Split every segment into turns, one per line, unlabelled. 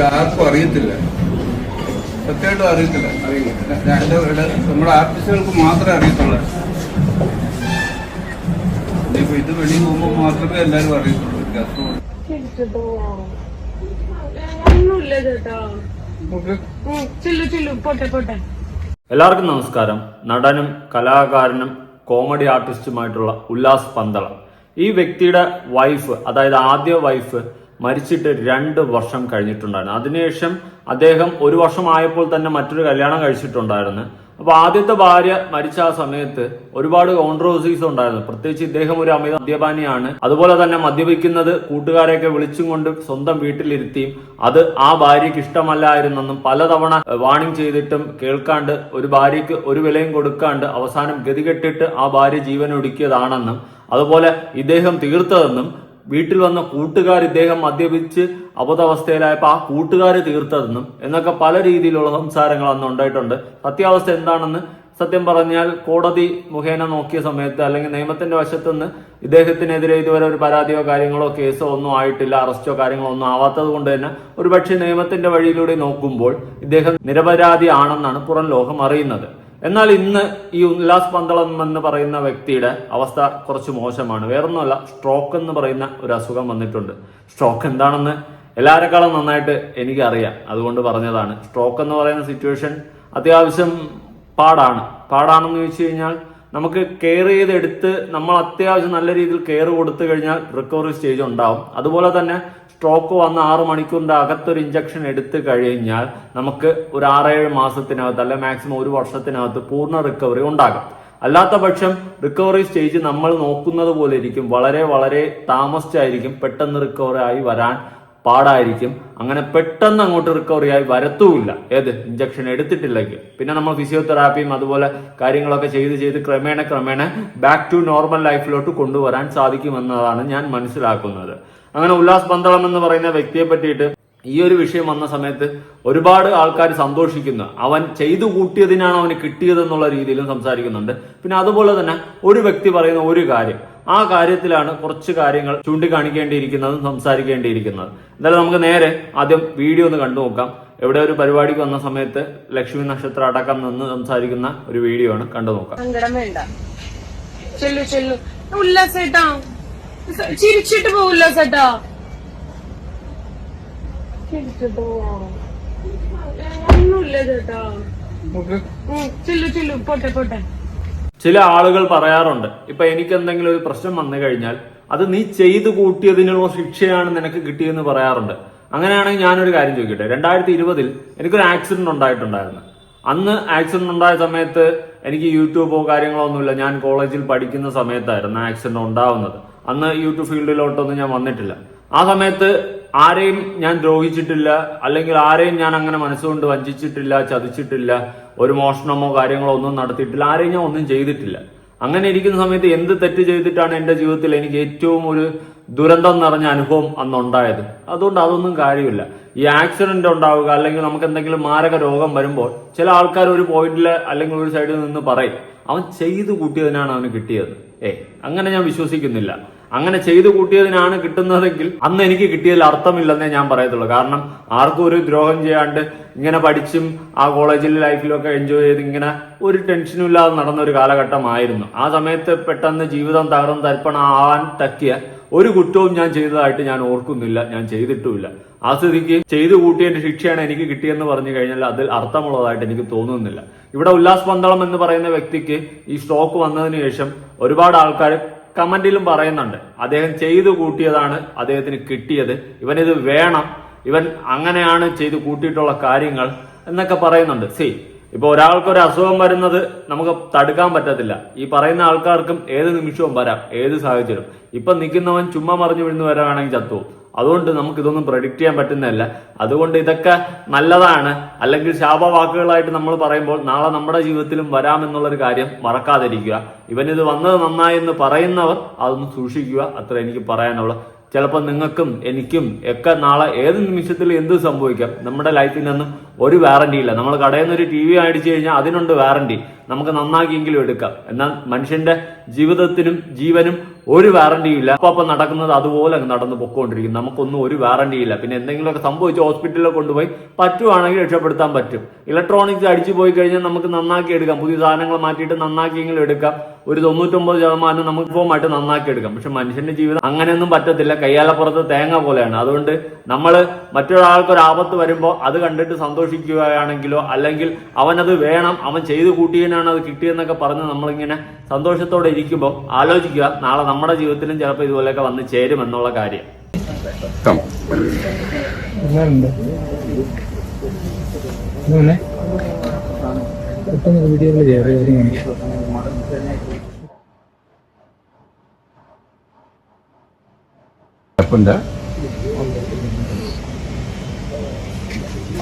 ആർക്കും അറിയത്തില്ല. സത്യമായിട്ടും അറിയത്തില്ല. അറിയില്ല. ഇവിടെ നമ്മുടെ ആർട്ടിസ്റ്റുകൾക്ക് മാത്രമേ അറിയത്തുള്ളൂ. ഇപ്പൊ ഇത് വെളി പോകുമ്പോൾ മാത്രമേ എല്ലാവരും അറിയത്തുള്ളൂ.
എല്ലാവർക്കും നമസ്കാരം. നടനും കലാകാരനും കോമഡി ആർട്ടിസ്റ്റുമായിട്ടുള്ള ഉല്ലാസ് പന്തള. ഈ വ്യക്തിയുടെ വൈഫ് അതായത് ആദ്യ വൈഫ് മരിച്ചിട്ട് രണ്ട് വർഷം കഴിഞ്ഞിട്ടുണ്ടായിരുന്നു. അതിനുശേഷം അദ്ദേഹം ഒരു വർഷം ആയപ്പോൾ തന്നെ മറ്റൊരു കല്യാണം കഴിച്ചിട്ടുണ്ടായിരുന്നു. അപ്പൊ ആദ്യത്തെ ഭാര്യ മരിച്ച ആ സമയത്ത് ഒരുപാട് കോൺട്രവേഴ്സീസ് ഉണ്ടായിരുന്നു. പ്രത്യേകിച്ച് ഇദ്ദേഹം ഒരു അമിത മദ്യപാനിയാണ്. അതുപോലെ തന്നെ മദ്യപിക്കുന്നത് കൂട്ടുകാരെയൊക്കെ വിളിച്ചും കൊണ്ട് സ്വന്തം വീട്ടിലിരുത്തിയും അത് ആ ഭാര്യയ്ക്ക് ഇഷ്ടമല്ലായിരുന്നെന്നും പലതവണ വാണിംഗ് ചെയ്തിട്ടും കേൾക്കാണ്ട് ഒരു ഭാര്യയ്ക്ക് ഒരു വിലയും കൊടുക്കാണ്ട് അവസാനം ഗതികെട്ടിട്ട് ആ ഭാര്യ ജീവനൊടുക്കിയതാണെന്നും അതുപോലെ ഇദ്ദേഹം തീർത്തതെന്നും വീട്ടിൽ വന്ന കൂട്ടുകാർ ഇദ്ദേഹം മദ്യപിച്ച് അബോധാവസ്ഥയിലായപ്പോൾ ആ കൂട്ടുകാർ തീർത്തതെന്നും എന്നൊക്കെ പല രീതിയിലുള്ള സംസാരങ്ങൾ അന്ന് ഉണ്ടായിട്ടുണ്ട്. സത്യാവസ്ഥ എന്താണെന്ന് സത്യം പറഞ്ഞാൽ കോടതി മുഖേന നോക്കിയ സമയത്ത് അല്ലെങ്കിൽ നിയമത്തിന്റെ വശത്തുനിന്ന് ഇദ്ദേഹത്തിനെതിരെ ഇതുവരെ ഒരു പരാതിയോ കാര്യങ്ങളോ കേസോ ഒന്നും ആയിട്ടില്ല അറസ്റ്റോ കാര്യങ്ങളോ ഒന്നും ആവാത്തത് കൊണ്ട് തന്നെ ഒരുപക്ഷെ നിയമത്തിന്റെ വഴിയിലൂടെ നോക്കുമ്പോൾ ഇദ്ദേഹം നിരപരാധി ആണെന്നാണ് പുറം ലോകം അറിയുന്നത്. എന്നാൽ ഇന്ന് ഈ ഉല്ലാസ് പന്തളം എന്ന് പറയുന്ന വ്യക്തിയുടെ അവസ്ഥ കുറച്ച് മോശമാണ്. വേറൊന്നുമല്ല സ്ട്രോക്ക് എന്ന് പറയുന്ന ഒരു അസുഖം വന്നിട്ടുണ്ട്. സ്ട്രോക്ക് എന്താണെന്ന് എല്ലാവരെക്കാളും നന്നായിട്ട് എനിക്കറിയാം. അതുകൊണ്ട് പറഞ്ഞതാണ്. സ്ട്രോക്ക് എന്ന് പറയുന്ന സിറ്റുവേഷൻ അത്യാവശ്യം പാടാണ്. പാടാണെന്ന് ചോദിച്ചു കഴിഞ്ഞാൽ നമുക്ക് കെയർ ചെയ്തെടുത്ത് നമ്മൾ അത്യാവശ്യം നല്ല രീതിയിൽ കെയർ കൊടുത്തു കഴിഞ്ഞാൽ റിക്കവറി സ്റ്റേജ് ഉണ്ടാവും. അതുപോലെ തന്നെ സ്ട്രോക്ക് വന്ന ആറ് മണിക്കൂറിന്റെ അകത്തൊരു ഇഞ്ചക്ഷൻ എടുത്തു കഴിഞ്ഞാൽ നമുക്ക് ഒരു ആറേഴ് മാസത്തിനകത്ത് അല്ലെ മാക്സിമം ഒരു വർഷത്തിനകത്ത് പൂർണ റിക്കവറി ഉണ്ടാകും. അല്ലാത്ത പക്ഷം റിക്കവറി സ്റ്റേജ് നമ്മൾ നോക്കുന്നത് പോലെ ഇരിക്കും. വളരെ വളരെ താമസിച്ചായിരിക്കും പെട്ടെന്ന് റിക്കവറി ആയി വരാൻ പാടായിരിക്കും. അങ്ങനെ പെട്ടെന്ന് അങ്ങോട്ട് റിക്കവറി ആയി വരത്തുമില്ല. ഏത്? ഇഞ്ചക്ഷൻ എടുത്തിട്ടില്ലെങ്കിൽ. പിന്നെ നമ്മൾ ഫിസിയോതെറാപ്പിയും അതുപോലെ കാര്യങ്ങളൊക്കെ ചെയ്ത് ചെയ്ത് ക്രമേണ ക്രമേണ ബാക്ക് ടു നോർമൽ ലൈഫിലോട്ട് കൊണ്ടുവരാൻ സാധിക്കുമെന്നതാണ് ഞാൻ മനസ്സിലാക്കുന്നത്. അങ്ങനെ ഉല്ലാസ് പന്തളം എന്ന് പറയുന്ന വ്യക്തിയെ പറ്റിയിട്ട് ഈ ഒരു വിഷയം വന്ന സമയത്ത് ഒരുപാട് ആൾക്കാർ സന്തോഷിക്കുന്നു. അവൻ ചെയ്തു കൂട്ടിയതിനാണ് അവന് കിട്ടിയതെന്നുള്ള രീതിയിലും സംസാരിക്കുന്നുണ്ട്. പിന്നെ അതുപോലെ തന്നെ ഒരു വ്യക്തി പറയുന്ന ഒരു കാര്യം. ആ കാര്യത്തിലാണ് കുറച്ച് കാര്യങ്ങൾ ചൂണ്ടിക്കാണിക്കേണ്ടിയിരിക്കുന്നതും സംസാരിക്കേണ്ടിയിരിക്കുന്നത്. എന്തായാലും നമുക്ക് നേരെ ആദ്യം വീഡിയോ ഒന്ന് കണ്ടു നോക്കാം. എവിടെ ഒരു പരിപാടിക്ക് വന്ന സമയത്ത് ലക്ഷ്മി നക്ഷത്രം അടക്കം നിന്ന് സംസാരിക്കുന്ന ഒരു വീഡിയോ ആണ് കണ്ടു നോക്കാം.
ഉല്ലാസേട്ടാ ചിരിച്ചിട്ട് പോ ഉല്ലാസേട്ടാ ചിരിച്ചിട്ട് പോവാ. ഒന്നുമില്ല ചേട്ടാ. ചെല്ലു ചെല്ലു. പോട്ടെ പോട്ടെ.
ചില ആളുകൾ പറയാറുണ്ട് ഇപ്പൊ എനിക്ക് എന്തെങ്കിലും ഒരു പ്രശ്നം വന്നു കഴിഞ്ഞാൽ അത് നീ ചെയ്തു കൂട്ടിയതിനുള്ള ശിക്ഷയാണ് നിനക്ക് കിട്ടിയെന്ന് പറയാറുണ്ട്. അങ്ങനെയാണെങ്കിൽ ഞാനൊരു കാര്യം ചോദിക്കട്ടെ. രണ്ടായിരത്തി ഇരുപതിൽ എനിക്കൊരു ആക്സിഡന്റ് ഉണ്ടായിട്ടുണ്ടായിരുന്നു. അന്ന് ആക്സിഡന്റ് ഉണ്ടായ സമയത്ത് എനിക്ക് യൂട്യൂബോ കാര്യങ്ങളോ ഒന്നുമില്ല. ഞാൻ കോളേജിൽ പഠിക്കുന്ന സമയത്തായിരുന്നു ആക്സിഡന്റ് ഉണ്ടാവുന്നത്. അന്ന് യൂട്യൂബ് ഫീൽഡിലോട്ടൊന്നും ഞാൻ വന്നിട്ടില്ല. ആ സമയത്ത് ആരെയും ഞാൻ ദ്രോഹിച്ചിട്ടില്ല. അല്ലെങ്കിൽ ആരെയും ഞാൻ അങ്ങനെ മനസ്സുകൊണ്ട് വഞ്ചിച്ചിട്ടില്ല ചതിച്ചിട്ടില്ല. ഒരു മോഷണമോ കാര്യങ്ങളോ ഒന്നും നടത്തിയിട്ടില്ല. ആരെയും ഞാൻ ഒന്നും ചെയ്തിട്ടില്ല. അങ്ങനെ ഇരിക്കുന്ന സമയത്ത് എന്ത് തെറ്റ് ചെയ്തിട്ടാണ് എന്റെ ജീവിതത്തിൽ എനിക്ക് ഏറ്റവും ഒരു ദുരന്തം നിറഞ്ഞ അനുഭവം അന്നുണ്ടായത്? അതുകൊണ്ട് അതൊന്നും കാര്യമില്ല. ഈ ആക്സിഡന്റ് ഉണ്ടാവുക അല്ലെങ്കിൽ നമുക്ക് എന്തെങ്കിലും മാരക രോഗം വരുമ്പോൾ ചില ആൾക്കാർ ഒരു പോയിന്റിൽ അല്ലെങ്കിൽ ഒരു സൈഡിൽ നിന്ന് പറയും അവൻ ചെയ്തു കൂട്ടിയതിനാണ് അവന് കിട്ടിയത്. ഏ അങ്ങനെ ഞാൻ വിശ്വസിക്കുന്നില്ല. അങ്ങനെ ചെയ്തു കൂട്ടിയതിനാണ് കിട്ടുന്നതെങ്കിൽ അന്ന് എനിക്ക് കിട്ടിയതിൽ അർത്ഥമില്ലെന്നേ ഞാൻ പറയത്തുള്ളൂ. കാരണം ആർക്കും ഒരു ദ്രോഹം ചെയ്യാണ്ട് ഇങ്ങനെ പഠിച്ചും ആ കോളേജിൽ ലൈഫിലൊക്കെ എൻജോയ് ചെയ്ത് ഇങ്ങനെ ഒരു ടെൻഷനും ഇല്ലാതെ നടന്ന ഒരു കാലഘട്ടമായിരുന്നു. ആ സമയത്ത് പെട്ടെന്ന് ജീവിതം തകർന്ന് തരിപ്പണാവാൻ തക്കിയ ഒരു കുറ്റവും ഞാൻ ചെയ്തതായിട്ട് ഞാൻ ഓർക്കുന്നില്ല. ഞാൻ ചെയ്തിട്ടുമില്ല. ആ സ്ഥിതിക്ക് ചെയ്തു കൂട്ടിയതിന്റെ ശിക്ഷയാണ് എനിക്ക് കിട്ടിയെന്ന് പറഞ്ഞു കഴിഞ്ഞാൽ അതിൽ അർത്ഥമുള്ളതായിട്ട് എനിക്ക് തോന്നുന്നില്ല. ഇവിടെ ഉല്ലാസ് പന്തളം എന്ന് പറയുന്ന വ്യക്തിക്ക് ഈ സ്ട്രോക്ക് വന്നതിന് ശേഷം ഒരുപാട് ആൾക്കാർ കമന്റിലും പറയുന്നുണ്ട്. അദ്ദേഹം ചെയ്തു കൂട്ടിയതാണ് അദ്ദേഹത്തിന് കിട്ടിയത്. ഇവനിത് വേണം. ഇവൻ അങ്ങനെയാണ് ചെയ്തു കൂട്ടിയിട്ടുള്ള കാര്യങ്ങൾ എന്നൊക്കെ പറയുന്നുണ്ട്. സി ഇപ്പൊ ഒരാൾക്ക് ഒരു അസുഖം വരുന്നത് നമുക്ക് തടുക്കാൻ പറ്റത്തില്ല. ഈ പറയുന്ന ആൾക്കാർക്കും ഏത് നിമിഷവും വരാം ഏത് സാഹചര്യം. ഇപ്പൊ നിൽക്കുന്നവൻ ചുമ്മാ മറിഞ്ഞു വീഴുന്നു വരാണെങ്കിൽ ചത്തുപോകും. അതുകൊണ്ട് നമുക്ക് ഇതൊന്നും പ്രഡിക്റ്റ് ചെയ്യാൻ പറ്റുന്നതല്ല. അതുകൊണ്ട് ഇതൊക്കെ നല്ലതാണ്. അല്ലെങ്കിൽ ശാപവാക്കുകളായിട്ട് നമ്മൾ പറയുമ്പോൾ നാളെ നമ്മുടെ ജീവിതത്തിലും വരാമെന്നുള്ളൊരു കാര്യം മറക്കാതിരിക്കുക. ഇവനിത് വന്നത് നന്നായി എന്ന് പറയുന്നവർ അതൊന്ന് സൂക്ഷിക്കുക. അത്ര എനിക്ക് പറയാനുള്ളത് ചിലപ്പോൾ നിങ്ങൾക്കും എനിക്കും ഒക്കെ നാളെ ഏത് നിമിഷത്തിൽ എന്ത് സംഭവിക്കാം? നമ്മുടെ ലൈഫിനൊന്നും ഒരു വാറണ്ടി ഇല്ല. നമ്മൾ കടയിൽ നിന്ന് ഒരു ടി വി മേടിച്ചു കഴിഞ്ഞാൽ അതിനുണ്ട് വാറണ്ടി നമുക്ക് നന്നാക്കിയെങ്കിലും എടുക്കാം. എന്നാൽ മനുഷ്യന്റെ ജീവിതത്തിനും ജീവനും ഒരു വാറണ്ടിയും ഇല്ല. അപ്പൊ നടക്കുന്നത് അതുപോലെ നടന്ന് പൊക്കോണ്ടിരിക്കും നമുക്കൊന്നും ഒരു വാറണ്ടി ഇല്ല. പിന്നെ എന്തെങ്കിലുമൊക്കെ സംഭവിച്ച് ഹോസ്പിറ്റലിൽ കൊണ്ടുപോയി പറ്റുവാണെങ്കിൽ രക്ഷപ്പെടുത്താൻ പറ്റും. ഇലക്ട്രോണിക്സ് അടിച്ചു പോയി കഴിഞ്ഞാൽ നമുക്ക് നന്നാക്കി എടുക്കാം. പുതിയ സാധനങ്ങൾ മാറ്റിയിട്ട് നന്നാക്കിയെങ്കിലും എടുക്കാം. ഒരു തൊണ്ണൂറ്റൊമ്പത് ശതമാനം നമുക്ക് ഫോമായിട്ട് നന്നാക്കി എടുക്കാം. പക്ഷെ മനുഷ്യന്റെ ജീവിതം അങ്ങനെയൊന്നും പറ്റത്തില്ല. കയ്യാലപ്പുറത്ത് തേങ്ങ പോലെയാണ്. അതുകൊണ്ട് നമ്മൾ മറ്റൊരാൾക്ക് ഒരു ആപത്ത് വരുമ്പോൾ അത് കണ്ടിട്ട് സന്തോഷിക്കുകയാണെങ്കിലോ അല്ലെങ്കിൽ അവനത് വേണം അവൻ ചെയ്തു കൂട്ടിയതിനാണ് അത് കിട്ടിയെന്നൊക്കെ പറഞ്ഞ് നമ്മളിങ്ങനെ സന്തോഷത്തോടെ ഇരിക്കുമ്പോൾ ആലോചിക്കുക നാളെ നമ്മുടെ ജീവിതത്തിലും ചിലപ്പോൾ ഇതുപോലെയൊക്കെ വന്ന് ചേരും എന്നുള്ള കാര്യം.
വീഡിയോയിൽ
അപ്പൻ്റെ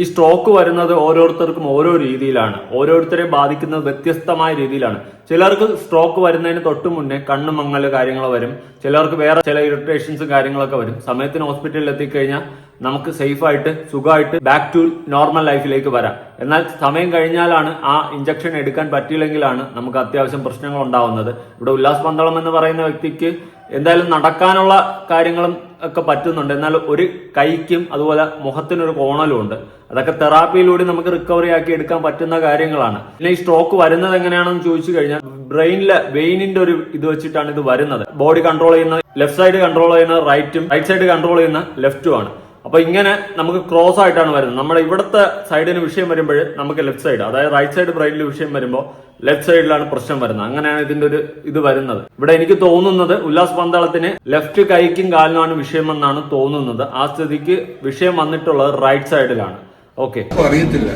ഈ സ്ട്രോക്ക് വരുന്നത് ഓരോരുത്തർക്കും ഓരോ രീതിയിലാണ്. ഓരോരുത്തരെ ബാധിക്കുന്നത് വ്യത്യസ്തമായ രീതിയിലാണ്. ചിലർക്ക് സ്ട്രോക്ക് വരുന്നതിന് തൊട്ട് മുന്നേ കണ്ണു മങ്ങൽ കാര്യങ്ങൾ വരും. ചിലർക്ക് വേറെ ചില ഇറിറ്റേഷൻസും കാര്യങ്ങളൊക്കെ വരും. സമയത്തിന് ഹോസ്പിറ്റലിൽ എത്തിക്കഴിഞ്ഞാൽ നമുക്ക് സേഫായിട്ട് സുഖമായിട്ട് ബാക്ക് ടു നോർമൽ ലൈഫിലേക്ക് വരാം. എന്നാൽ സമയം കഴിഞ്ഞാലാണ് ആ ഇഞ്ചക്ഷൻ എടുക്കാൻ പറ്റിയില്ലെങ്കിലാണ് നമുക്ക് അത്യാവശ്യം പ്രശ്നങ്ങൾ ഉണ്ടാവുന്നത്. ഇവിടെ ഉല്ലാസ് പന്തളം എന്ന് പറയുന്ന വ്യക്തിക്ക് എന്തായാലും നടക്കാനുള്ള കാര്യങ്ങളും ഒക്കെ പറ്റുന്നുണ്ട്. എന്നാൽ ഒരു കൈക്കും അതുപോലെ മുഖത്തിനൊരു കോണലും ഉണ്ട്. അതൊക്കെ തെറാപ്പിയിലൂടെ നമുക്ക് റിക്കവറി ആക്കി എടുക്കാൻ പറ്റുന്ന കാര്യങ്ങളാണ്. പിന്നെ ഈ സ്ട്രോക്ക് വരുന്നത് എങ്ങനെയാണെന്ന് ചോദിച്ചു കഴിഞ്ഞാൽ ബ്രെയിനിലെ വെയിനിന്റെ ഒരു ഇത് വെച്ചിട്ടാണ് ഇത് വരുന്നത്. ബോഡി കൺട്രോൾ ചെയ്യുന്ന ലെഫ്റ്റ് സൈഡ് കൺട്രോൾ ചെയ്യുന്ന റൈറ്റും റൈറ്റ് സൈഡ് കൺട്രോൾ ചെയ്യുന്ന ലെഫ്റ്റും ആണ്. അപ്പൊ ഇങ്ങനെ നമുക്ക് ക്രോസ് ആയിട്ടാണ് വരുന്നത്. നമ്മുടെ ഇവിടുത്തെ സൈഡിന് വിഷയം വരുമ്പോൾ നമുക്ക് ലെഫ്റ്റ് സൈഡ് അതായത് റൈറ്റ് സൈഡ് ബ്രെയിനിൽ വിഷയം വരുമ്പോൾ ലെഫ്റ്റ് സൈഡിലാണ് പ്രശ്നം വരുന്നത്. അങ്ങനെയാണ് ഇതിന്റെ ഒരു ഇത് വരുന്നത്. ഇവിടെ എനിക്ക് തോന്നുന്നത് ഉല്ലാസ് പന്താളത്തിന് ലെഫ്റ്റ് കൈക്കും കാലിനുമാണ് വിഷയമെന്നാണ് തോന്നുന്നത്. ആ സ്ഥിതിക്ക് വിഷയം വന്നിട്ടുള്ളത് റൈറ്റ് സൈഡിലാണ് ഓക്കെ
അറിയത്തില്ല.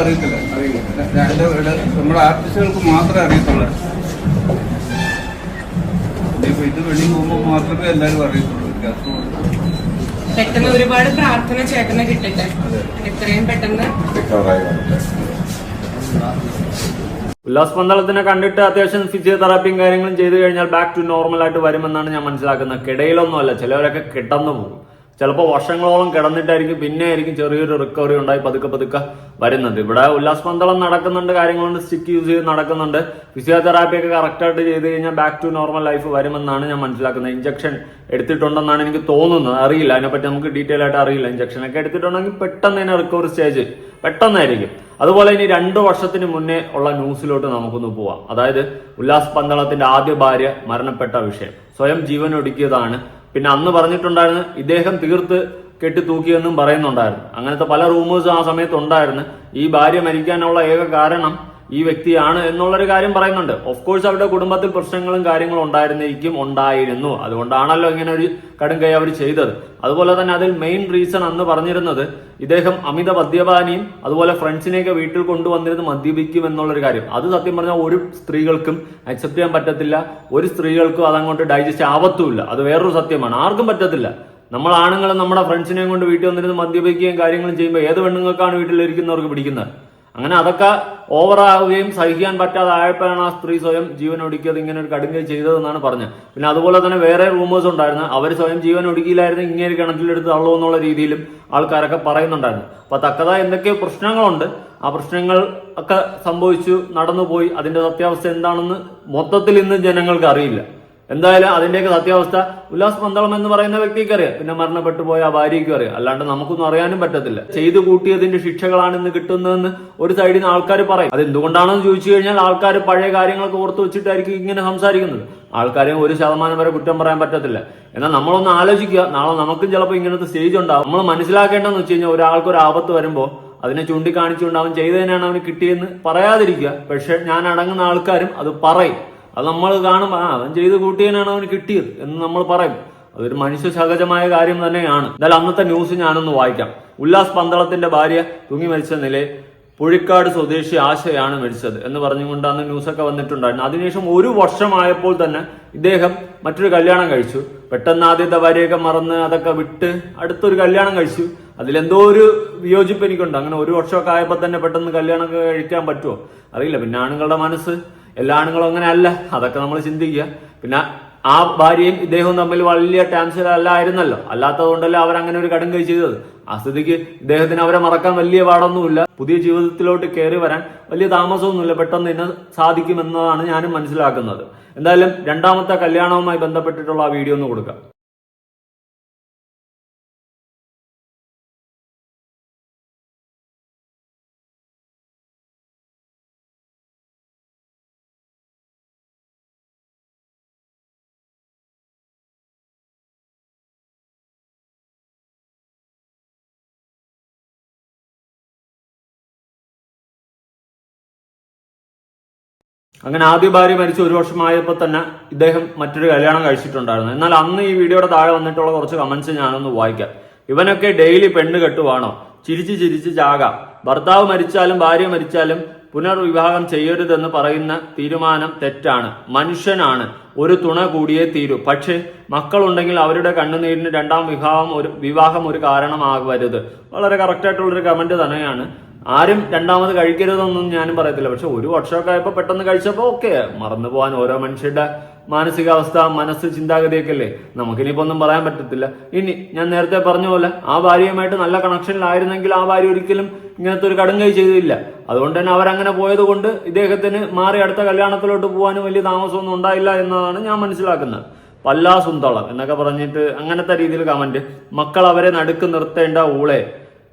അറിയത്തില്ല. അറിയില്ല. നമ്മുടെ ആർട്ടിസ്റ്റുകൾക്ക് മാത്രമേ ഇത് വെളിയിൽ പോകുമ്പോൾ മാത്രമേ എല്ലാവരും അറിയത്തുള്ളൂ.
പെട്ടെന്ന് ഒരുപാട് പ്രാർത്ഥന ചേട്ടന് കിട്ടട്ടെ. എത്രയും പെട്ടെന്ന്.
ഉല്ലാസ് പന്തളത്തിനെ കണ്ടിട്ട് അത്യാവശ്യം ഫിസിയോതെറാപ്പിയും കാര്യങ്ങളും ചെയ്തു കഴിഞ്ഞാൽ ബാക്ക് ടു നോർമൽ ആയിട്ട് വരുമെന്നാണ് ഞാൻ മനസ്സിലാക്കുന്നത്. കിടയിലൊന്നുമല്ല ചിലവരൊക്കെ കിടന്നു പോകും ചിലപ്പോൾ വർഷങ്ങളോളം കിടന്നിട്ടായിരിക്കും പിന്നെ ആയിരിക്കും ചെറിയൊരു റിക്കവറി ഉണ്ടായി പതുക്കെ പതുക്കെ വരുന്നത്. ഇവിടെ ഉല്ലാസ് പന്തളം നടക്കുന്നുണ്ട് കാര്യങ്ങളുണ്ട് സ്റ്റിക്ക് യൂസ് ചെയ്ത് നടക്കുന്നുണ്ട്. ഫിസിയോതെറാപ്പി ഒക്കെ കറക്റ്റായിട്ട് ചെയ്ത് കഴിഞ്ഞാൽ ബാക്ക് ടു നോർമൽ ലൈഫ് വരുമെന്നാണ് ഞാൻ മനസ്സിലാക്കുന്നത്. ഇഞ്ചക്ഷൻ എടുത്തിട്ടുണ്ടെന്നാണ് എനിക്ക് തോന്നുന്നത്. അറിയില്ല അതിനെപ്പറ്റി നമുക്ക് ഡീറ്റെയിൽ ആയിട്ട് അറിയില്ല. ഇഞ്ചക്ഷൻ ഒക്കെ എടുത്തിട്ടുണ്ടെങ്കിൽ പെട്ടെന്ന് തന്നെ റിക്കവറി സ്റ്റേജ് പെട്ടെന്നായിരിക്കും. അതുപോലെ ഇനി രണ്ട് വർഷത്തിന് മുന്നേ ഉള്ള ന്യൂസിലോട്ട് നമുക്കൊന്ന് പോവാം. അതായത് ഉല്ലാസ് പന്തളത്തിന്റെ ആദ്യ ഭാര്യ മരണപ്പെട്ട വിഷയം. സ്വയം ജീവൻ ഒടുക്കിയതാണ് പിന്നെ അന്ന് പറഞ്ഞിട്ടുണ്ടായിരുന്നു ഇദ്ദേഹം തീർത്ത് കെട്ടി തൂക്കിയെന്നും പറയുന്നുണ്ടായിരുന്നു. അങ്ങനത്തെ പല റൂമേഴ്സും ആ സമയത്ത് ഉണ്ടായിരുന്നു ഈ ഭാര്യ മരിക്കാനുള്ള ഏക കാരണം ഈ വ്യക്തിയാണ് എന്നുള്ളൊരു കാര്യം പറയുന്നുണ്ട്. ഓഫ് കോഴ്സ് അവരുടെ കുടുംബത്തിൽ പ്രശ്നങ്ങളും കാര്യങ്ങളും ഉണ്ടായിരുന്നിരിക്കും ഉണ്ടായിരുന്നു. അതുകൊണ്ടാണല്ലോ ഇങ്ങനെ ഒരു കടും കൈ അവർ ചെയ്തത്. അതുപോലെ തന്നെ അതിൽ മെയിൻ റീസൺ അന്ന് പറഞ്ഞിരുന്നത് ഇദ്ദേഹം അമിത മദ്യപാനിയും അതുപോലെ ഫ്രണ്ട്സിനെയൊക്കെ വീട്ടിൽ കൊണ്ടുവന്നിരുന്ന് മദ്യപിക്കും എന്നുള്ളൊരു കാര്യം. അത് സത്യം പറഞ്ഞാൽ ഒരു സ്ത്രീകൾക്കും അക്സെപ്റ്റ് ചെയ്യാൻ പറ്റത്തില്ല. ഒരു സ്ത്രീകൾക്കും അതങ്ങോട്ട് ഡൈജസ്റ്റ് ആവത്തുമില്ല. അത് വേറൊരു സത്യമാണ്. ആർക്കും പറ്റത്തില്ല. നമ്മൾ ആണുങ്ങൾ നമ്മുടെ ഫ്രണ്ട്സിനെയും കൊണ്ട് വീട്ടിൽ വന്നിരുന്ന് മദ്യപിക്കുകയും കാര്യങ്ങളും ചെയ്യുമ്പോൾ ഏത് പെണ്ണുങ്ങൾക്കാണ് വീട്ടിലിരിക്കുന്നവർക്ക് പിടിക്കുന്നത്? അങ്ങനെ അതൊക്കെ ഓവറാവുകയും സഹിക്കാൻ പറ്റാതെ ആയപ്പോഴാണ് ആ സ്ത്രീ സ്വയം ജീവൻ ഒടുക്കിയത് ഇങ്ങനെ ഒരു കടുങ്കൈ ചെയ്തതെന്നാണ് പറഞ്ഞത്. പിന്നെ അതുപോലെ തന്നെ വേറെ റൂമേഴ്സ് ഉണ്ടായിരുന്നു. അവർ സ്വയം ജീവൻ ഒടുക്കിയില്ലായിരുന്നു ഇങ്ങനെ ഒരു കിണറ്റിലെടുത്ത് തള്ളൂ എന്നുള്ള രീതിയിലും ആൾക്കാരൊക്കെ പറയുന്നുണ്ടായിരുന്നു. അപ്പൊ തക്കതായ എന്തൊക്കെയോ പ്രശ്നങ്ങളുണ്ട്. ആ പ്രശ്നങ്ങൾ ഒക്കെ സംഭവിച്ചു നടന്നുപോയി. അതിന്റെ സത്യാവസ്ഥ എന്താണെന്ന് മൊത്തത്തിൽ ഇന്ന് ജനങ്ങൾക്ക് അറിയില്ല. എന്തായാലും അതിന്റെയൊക്കെ സത്യാവസ്ഥ ഉല്ലാസ് പന്തളം എന്ന് പറയുന്ന വ്യക്തിക്ക് അറിയാം. പിന്നെ മരണപ്പെട്ടു പോയ ആ ഭാര്യയ്ക്കും അറിയാം. അല്ലാണ്ട് നമുക്കൊന്നും അറിയാനും പറ്റത്തില്ല. ചെയ്തു കൂട്ടിയതിന്റെ ശിക്ഷകളാണ് ഇന്ന് കിട്ടുന്നതെന്ന് ഒരു സൈഡിൽ നിന്ന് ആൾക്കാർ പറയും. അത് എന്തുകൊണ്ടാണെന്ന് ചോദിച്ചു കഴിഞ്ഞാൽ ആൾക്കാർ പഴയ കാര്യങ്ങളൊക്കെ ഓർത്ത് വെച്ചിട്ടായിരിക്കും ഇങ്ങനെ സംസാരിക്കുന്നത്. ആൾക്കാരെ ഒരു ശതമാനം വരെ കുറ്റം പറയാൻ പറ്റത്തില്ല. എന്നാൽ നമ്മളൊന്ന് ആലോചിക്കുക. നാളെ നമുക്കും ചിലപ്പോൾ ഇങ്ങനത്തെ സ്റ്റേജ് ഉണ്ടാവും. നമ്മൾ മനസ്സിലാക്കേണ്ടതെന്ന് വെച്ച് കഴിഞ്ഞാൽ ഒരാൾക്ക് ഒരു ആപത്ത് വരുമ്പോൾ അതിനെ ചൂണ്ടിക്കാണിച്ചുകൊണ്ട് അവൻ ചെയ്തതിനാണ് അവന് കിട്ടിയെന്ന് പറയാതിരിക്കുക. പക്ഷെ ഞാൻ അടങ്ങുന്ന ആൾക്കാരും അത് പറയും. അത് നമ്മൾ കാണും ആ അവൻ ചെയ്ത് കൂട്ടിയതിനാണ് അവന് കിട്ടിയത് എന്ന് നമ്മൾ പറയും. അതൊരു മനുഷ്യ സഹജമായ കാര്യം തന്നെയാണ്. എന്നാൽ അന്നത്തെ ന്യൂസ് ഞാനൊന്ന് വായിക്കാം. ഉല്ലാസ് പന്തളത്തിന്റെ ഭാര്യ തൂങ്ങി മരിച്ച നിലയിൽ പുഴിക്കാട് സ്വദേശി ആശയാണ് മരിച്ചത് എന്ന് പറഞ്ഞുകൊണ്ട് അന്ന് ന്യൂസൊക്കെ വന്നിട്ടുണ്ടായിരുന്നു. അതിനുശേഷം ഒരു വർഷമായപ്പോൾ തന്നെ ഇദ്ദേഹം മറ്റൊരു കല്യാണം കഴിച്ചു. പെട്ടെന്ന് ആദ്യത്തെ ഭാര്യയൊക്കെ മറന്ന് അതൊക്കെ വിട്ട് അടുത്തൊരു കല്യാണം കഴിച്ചു. അതിലെന്തോ ഒരു വിയോജിപ്പ് എനിക്കുണ്ട്. അങ്ങനെ ഒരു വർഷമൊക്കെ ആയപ്പോൾ തന്നെ പെട്ടെന്ന് കല്യാണമൊക്കെ കഴിക്കാൻ പറ്റുമോ? അറിയില്ല. പിന്നെ ആണുങ്ങളുടെ മനസ്സ് എല്ലാ ആണുങ്ങളും അങ്ങനെ അല്ല അതൊക്കെ നമ്മൾ ചിന്തിക്കുക. പിന്നെ ആ ഭാര്യയും ഇദ്ദേഹവും തമ്മിൽ വലിയ ടാൻഷൻ അല്ലായിരുന്നല്ലോ അല്ലാത്തത് കൊണ്ടല്ലേ അവരങ്ങനെ ഒരു കടും കൈ ചെയ്തത്. ആ സ്ഥിതിക്ക് ഇദ്ദേഹത്തിന് അവരെ മറക്കാൻ വലിയ പാടൊന്നുമില്ല. പുതിയ ജീവിതത്തിലോട്ട് കയറി വരാൻ വലിയ താമസമൊന്നുമില്ല. പെട്ടെന്ന് തന്നെ സാധിക്കുമെന്നതാണ് ഞാനും മനസ്സിലാക്കുന്നത്. എന്തായാലും രണ്ടാമത്തെ കല്യാണവുമായി ബന്ധപ്പെട്ടിട്ടുള്ള ആ വീഡിയോ ഒന്ന് കൊടുക്കാം. അങ്ങനെ ആദ്യ ഭാര്യ മരിച്ച് ഒരു വർഷമായപ്പോൾ തന്നെ ഇദ്ദേഹം മറ്റൊരു കല്യാണം കഴിച്ചിട്ടുണ്ടായിരുന്നു. എന്നാൽ അന്ന് ഈ വീഡിയോയുടെ താഴെ വന്നിട്ടുള്ള കുറച്ച് കമന്റ്സ് ഞാനൊന്ന് വായിക്കാം. ഇവനൊക്കെ ഡെയിലി പെണ്ണ് കെട്ടുവാണോ? ചിരിച്ച് ചിരിച്ച് ചാകാം. ഭർത്താവ് മരിച്ചാലും ഭാര്യ മരിച്ചാലും പുനർവിവാഹം ചെയ്യരുതെന്ന് പറയുന്ന തീരുമാനം തെറ്റാണ്. മനുഷ്യനാണ്. ഒരു തുണ കൂടിയേ തീരൂ. പക്ഷേ മക്കളുണ്ടെങ്കിൽ അവരുടെ കണ്ണുനീരിന് രണ്ടാം വിവാഹം ഒരു വിവാഹം ഒരു കാരണമാകരുത്. വളരെ കറക്റ്റായിട്ടുള്ളൊരു കമന്റ് തന്നെയാണ് ആരും രണ്ടാമത് കഴിക്കരുതെന്നൊന്നും ഞാനും പറയത്തില്ല. പക്ഷെ ഒരു വർഷമൊക്കെ ആയപ്പോൾ പെട്ടെന്ന് കഴിച്ചപ്പോൾ ഓക്കെ മറന്നു പോകാൻ ഓരോ മനുഷ്യരുടെ മാനസികാവസ്ഥ മനസ്സ് ചിന്താഗതിയൊക്കെ അല്ലേ നമുക്കിനിയിപ്പോൾ ഒന്നും പറയാൻ പറ്റത്തില്ല. ഇനി ഞാൻ നേരത്തെ പറഞ്ഞ പോലെ ആ ഭാര്യയുമായിട്ട് നല്ല കണക്ഷനിലായിരുന്നെങ്കിൽ ആ ഭാര്യ ഒരിക്കലും ഇങ്ങനത്തെ ഒരു കടുങ്കൈ ചെയ്തില്ല. അതുകൊണ്ട് തന്നെ അവരങ്ങനെ പോയത് കൊണ്ട് ഇദ്ദേഹത്തിന് മാറി അടുത്ത കല്യാണത്തിലോട്ട് പോകാനും വലിയ താമസമൊന്നും ഉണ്ടായില്ല എന്നതാണ് ഞാൻ മനസ്സിലാക്കുന്നത്. പല്ലാ സുന്തളം എന്നൊക്കെ പറഞ്ഞിട്ട് അങ്ങനത്തെ രീതിയിൽ കമന്റ് മക്കൾ അവരെ നടുക്ക് നിർത്തേണ്ട ഊളെ.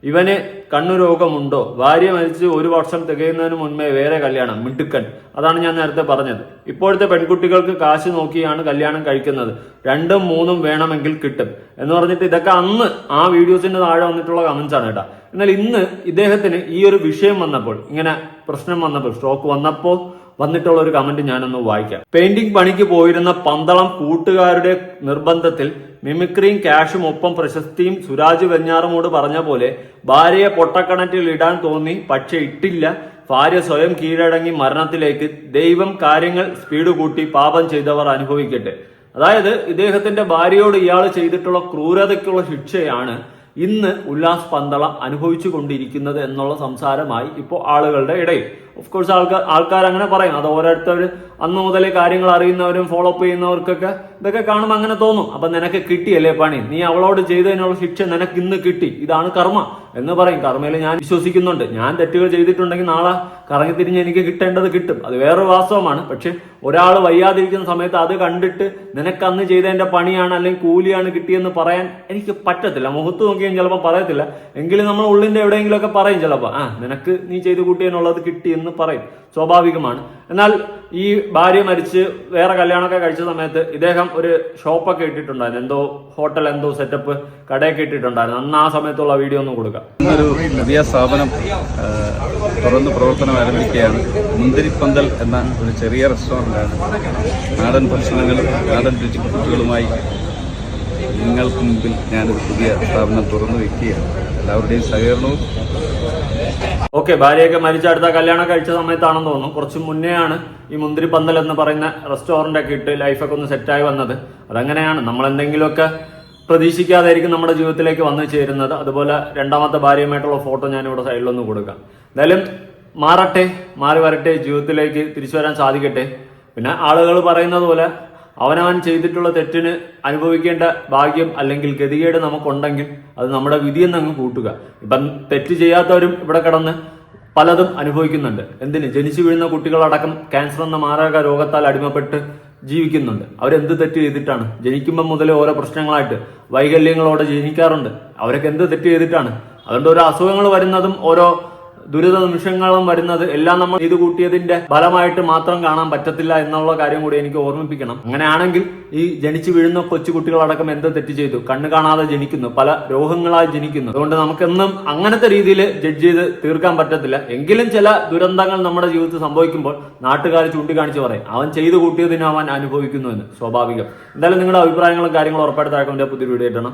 ഇവന് കണ്ണുരോഗമുണ്ടോ ഭാര്യ മരിച്ച് ഒരു വർഷം തികയുന്നതിന് മുൻപേ വേറെ കല്യാണം മിടുക്കൻ. അതാണ് ഞാൻ നേരത്തെ പറഞ്ഞത്. ഇപ്പോഴത്തെ പെൺകുട്ടികൾക്ക് കാശ് നോക്കിയാണ് കല്യാണം കഴിക്കുന്നത്. രണ്ടും മൂന്നും വേണമെങ്കിൽ കിട്ടും. എന്ന് പറഞ്ഞിട്ട് ഇതൊക്കെ അന്ന് ആ വീഡിയോസിന്റെ താഴെ വന്നിട്ടുള്ള കമന്റ്സ് ആണ് കേട്ടോ. എന്നാൽ ഇന്ന് ഇദ്ദേഹത്തിന് ഈ ഒരു വിഷയം വന്നപ്പോൾ ഇങ്ങനെ പ്രശ്നം വന്നപ്പോൾ സ്ട്രോക്ക് വന്നപ്പോൾ വന്നിട്ടുള്ള ഒരു കമന്റ് ഞാനൊന്ന് വായിക്കാം. പെയിന്റിംഗ് പണിക്ക് പോയിരുന്ന പന്തളം കൂട്ടുകാരുടെ നിർബന്ധത്തിൽ മിമിക്രിയും ക്യാഷും ഒപ്പം പ്രശസ്തിയും സുരാജ് വെഞ്ഞാറുമോട് പറഞ്ഞ പോലെ ഭാര്യയെ പൊട്ടക്കണറ്റിൽ ഇടാൻ തോന്നി പക്ഷെ ഇട്ടില്ല. ഭാര്യ സ്വയം കീഴടങ്ങി മരണത്തിലേക്ക് ദൈവം കാര്യങ്ങൾ സ്പീഡ് കൂട്ടി പാപം ചെയ്തവർ അനുഭവിക്കട്ടെ. അതായത് ഇദ്ദേഹത്തിന്റെ ഭാര്യയോട് ഇയാൾ ചെയ്തിട്ടുള്ള ക്രൂരതയ്ക്കുള്ള ശിക്ഷയാണ് ഇന്ന് ഉല്ലാസ് പന്തളം അനുഭവിച്ചു കൊണ്ടിരിക്കുന്നത് എന്നുള്ള സംസാരമായി ഇപ്പോൾ ആളുകളുടെ ഇടയിൽ. ഓഫ് കോഴ്സ് ആൾക്കാർ ആൾക്കാർ അങ്ങനെ പറയും. അത് ഓരോരുത്തർ അന്ന് മുതൽ കാര്യങ്ങൾ അറിയുന്നവരും ഫോളോ അപ്പ് ചെയ്യുന്നവർക്കൊക്കെ ഇതൊക്കെ കാണുമ്പോൾ അങ്ങനെ തോന്നും. അപ്പൊ നിനക്ക് കിട്ടിയല്ലേ പണി? നീ അവളോട് ചെയ്തതിനുള്ള ശിക്ഷ നിനക്ക് ഇന്ന് കിട്ടി. ഇതാണ് കർമ്മ എന്ന് പറയും. കർമ്മയിൽ ഞാൻ വിശ്വസിക്കുന്നുണ്ട്. ഞാൻ തെറ്റുകൾ ചെയ്തിട്ടുണ്ടെങ്കിൽ നാളെ കറങ്ങി തിരിഞ്ഞ് എനിക്ക് കിട്ടേണ്ടത് കിട്ടും. അത് വേറെ വാസ്തവമാണ്. പക്ഷെ ഒരാൾ വയ്യാതിരിക്കുന്ന സമയത്ത് അത് കണ്ടിട്ട് നിനക്ക് അന്ന് ചെയ്തതിന്റെ പണിയാണ് അല്ലെങ്കിൽ കൂലിയാണ് കിട്ടിയെന്ന് പറയാൻ എനിക്ക് പറ്റത്തില്ല. മുഖത്ത് നോക്കിയാൽ ചിലപ്പോൾ പറയത്തില്ല. എങ്കിലും നമ്മൾ ഉള്ളിന്റെ എവിടെയെങ്കിലുമൊക്കെ പറയും ചിലപ്പോൾ ആ നിനക്ക് നീ ചെയ്ത് കൂട്ടിയെന്നുള്ളത് കിട്ടി എന്ന് പറയും. സ്വാഭാവികമാണ്. എന്നാൽ ഈ ഭാര്യ മരിച്ച് വേറെ കല്യാണമൊക്കെ കഴിച്ച സമയത്ത് ഇദ്ദേഹം ഒരു ഷോപ്പൊക്കെ ഇട്ടിട്ടുണ്ടായിരുന്നു. എന്തോ ഹോട്ടൽ എന്തോ സെറ്റപ്പ് കടയൊക്കെ ഇട്ടിട്ടുണ്ടായിരുന്നു. അന്ന് ആ സമയത്തുള്ള വീഡിയോ ഒന്നും കൊടുക്കാം.
ഒരു പുതിയ സ്ഥാപനം തുറന്ന് പ്രവർത്തനം ആരംഭിക്കുകയാണ്. മുന്തിരിപ്പന്തൽ എന്ന ഒരു ചെറിയ റെസ്റ്റോറന്റാണ് നാടൻ ഭക്ഷണങ്ങളും നാടൻ രുചിക്കുട്ടികളുമായി നിങ്ങൾക്ക് മുമ്പിൽ ഞാനൊരു പുതിയ സ്ഥാപനം തുറന്നു വയ്ക്കുകയാണ് എല്ലാവരുടെയും സഹകരണവും
ഓക്കെ ഭാര്യയൊക്കെ മരിച്ച അടുത്ത കല്യാണം കഴിച്ച സമയത്താണെന്ന് തോന്നുന്നു. കുറച്ച് മുന്നേയാണ് ഈ മുന്തിരി പന്തൽ എന്ന് പറയുന്ന റെസ്റ്റോറന്റ് ഒക്കെ ഇട്ട് ലൈഫൊക്കെ ഒന്ന് സെറ്റായി വന്നത്. അതങ്ങനെയാണ്. നമ്മൾ എന്തെങ്കിലുമൊക്കെ പ്രതീക്ഷിക്കാതായിരിക്കും നമ്മുടെ ജീവിതത്തിലേക്ക് വന്നു ചേരുന്നത്. അതുപോലെ രണ്ടാമത്തെ ഭാര്യയുമായിട്ടുള്ള ഫോട്ടോ ഞാൻ ഇവിടെ സൈഡിലൊന്ന് കൊടുക്കാം. എന്തായാലും മാറട്ടെ മാറി വരട്ടെ ജീവിതത്തിലേക്ക് തിരിച്ചു വരാൻ സാധിക്കട്ടെ. പിന്നെ ആളുകൾ പറയുന്നത് പോലെ അവനവൻ ചെയ്തിട്ടുള്ള തെറ്റിന് അനുഭവിക്കേണ്ട ഭാഗ്യം അല്ലെങ്കിൽ ഗതികേട് നമുക്കുണ്ടെങ്കിൽ അത് നമ്മുടെ വിധിയെന്ന് അങ്ങ് കൂട്ടുക. ഇപ്പം തെറ്റ് ചെയ്യാത്തവരും ഇവിടെ കിടന്ന് പലതും അനുഭവിക്കുന്നുണ്ട്. എന്തിന്? ജനിച്ചു വീഴുന്ന കുട്ടികളടക്കം ക്യാൻസർ എന്ന മാരക രോഗത്താൽ അടിമപ്പെട്ട് ജീവിക്കുന്നുണ്ട്. അവരെന്ത് തെറ്റ് ചെയ്തിട്ടാണ്? ജനിക്കുമ്പോൾ മുതലേ ഓരോ പ്രശ്നങ്ങളായിട്ട് വൈകല്യങ്ങളോടെ ജനിക്കാറുണ്ട്. അവരൊക്കെ എന്ത് തെറ്റ് ചെയ്തിട്ടാണ്? അതുകൊണ്ട് ഓരോ അസുഖങ്ങൾ വരുന്നതും ഓരോ ദുരിത നിമിഷങ്ങളും വരുന്നത് എല്ലാം നമ്മൾ ചെയ്തു കൂട്ടിയതിന്റെ ഫലമായിട്ട് മാത്രം കാണാൻ പറ്റത്തില്ല എന്നുള്ള കാര്യം കൂടി എനിക്ക് ഓർമ്മിപ്പിക്കണം. അങ്ങനെയാണെങ്കിൽ ഈ ജനിച്ചു വീഴുന്ന കൊച്ചു കുട്ടികളടക്കം എന്ത് തെറ്റ് ചെയ്തു? കണ്ണു കാണാതെ ജനിക്കുന്നു പല രോഗങ്ങളായി ജനിക്കുന്നു. അതുകൊണ്ട് നമുക്കെന്നും അങ്ങനത്തെ രീതിയിൽ ജഡ്ജ് ചെയ്ത് തീർക്കാൻ പറ്റത്തില്ല. എങ്കിലും ചില ദുരന്തങ്ങൾ നമ്മുടെ ജീവിതത്തിൽ സംഭവിക്കുമ്പോൾ നാട്ടുകാർ ചൂണ്ടിക്കാണിച്ച് പറയും അവൻ ചെയ്തു കൂട്ടിയതിന് അവൻ അനുഭവിക്കുന്നു എന്ന് സ്വാഭാവികം. എന്തായാലും നിങ്ങളുടെ അഭിപ്രായങ്ങളും കാര്യങ്ങളും ഉറപ്പായിട്ട് താഴെ പുതിയ വീഡിയോ ഇട്ടണം